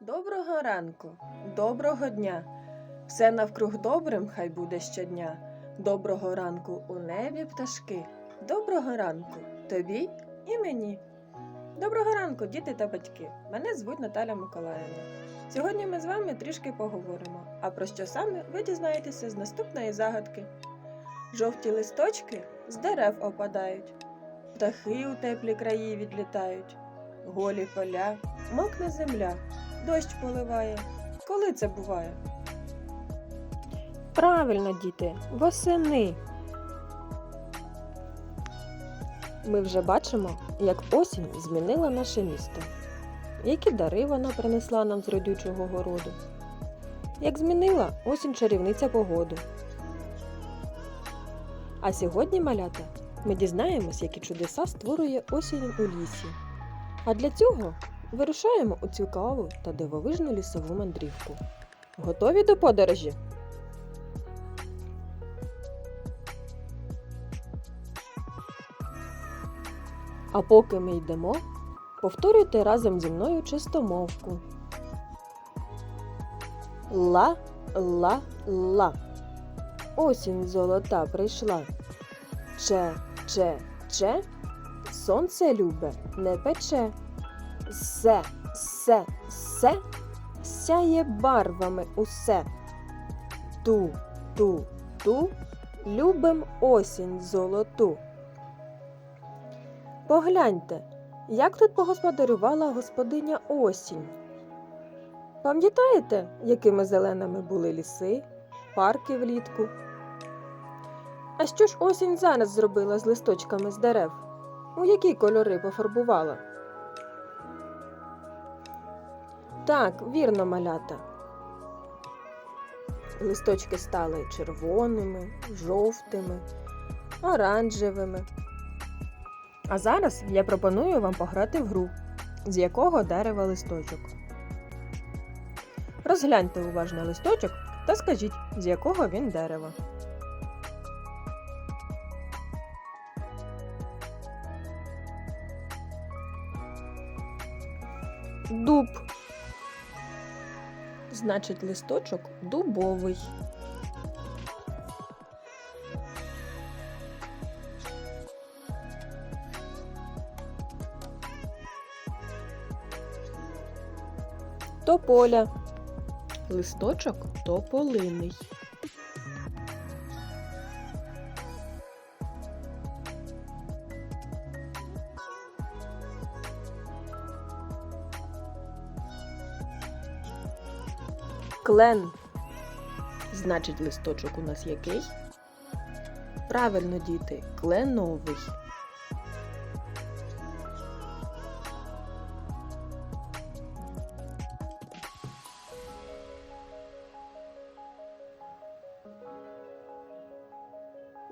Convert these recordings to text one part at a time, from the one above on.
Доброго ранку, доброго дня. Все навкруг добрим хай буде щодня. Доброго ранку у небі пташки. Доброго ранку тобі і мені. Доброго ранку, діти та батьки. Мене звуть Наталя Миколаївна. Сьогодні ми з вами трішки поговоримо. А про що саме ви дізнаєтеся з наступної загадки. Жовті листочки з дерев опадають, птахи у теплі краї відлітають, голі поля, мокне земля, дощ поливає. Коли це буває? Правильно, діти, восени. Ми вже бачимо, як осінь змінила наше місто. Які дари вона принесла нам з родючого городу. Як змінила осінь чарівниця погоду. А сьогодні, малята, ми дізнаємось, які чудеса створює осінь у лісі. А для цього вирушаємо у цікаву та дивовижну лісову мандрівку. Готові до подорожі? А поки ми йдемо, повторюйте разом зі мною чистомовку. Ла, ла, ла. Осінь золота прийшла. Че, че, че. Сонце любе не пече. Се, се, се. Сяє барвами усе. Ту, ту, ту. Любим осінь золоту. Погляньте, як тут погосподарювала господиня осінь. Пам'ятаєте, якими зеленими були ліси, парки влітку? А що ж осінь зараз зробила з листочками з дерев? У які кольори пофарбувала? Так, вірно, малята. Листочки стали червоними, жовтими, оранжевими. А зараз я пропоную вам пограти в гру, з якого дерева листочок. Розгляньте уважно листочок та скажіть, з якого він дерева. Дуб. Значить, листочок дубовий. Тополя. Листочок тополиний. Клен. Значить, листочок у нас який? Правильно, діти, кленовий.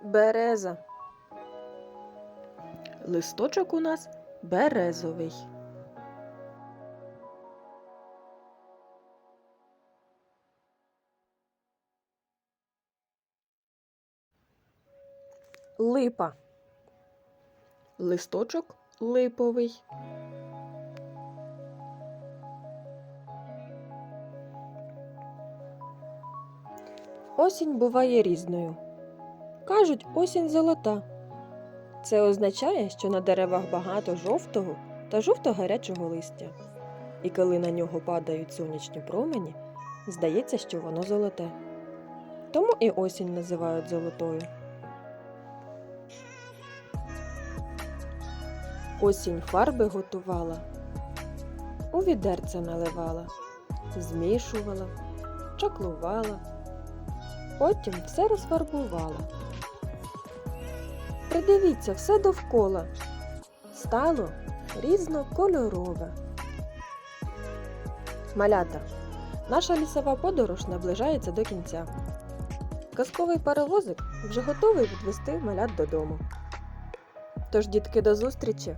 Береза. Листочок у нас березовий. Липа. Листочок липовий. Осінь буває різною. Кажуть, осінь золота. Це означає, що на деревах багато жовтого та жовто-гарячого листя. І коли на нього падають сонячні промені, здається, що воно золоте. Тому і осінь називають золотою. Осінь фарби готувала, у відерце наливала, змішувала, чаклувала, потім все розфарбувала. Придивіться все довкола. Стало різнокольорове. Малята. Наша лісова подорож наближається до кінця. Казковий паровозик вже готовий відвести малят додому. Тож, дітки, до зустрічі!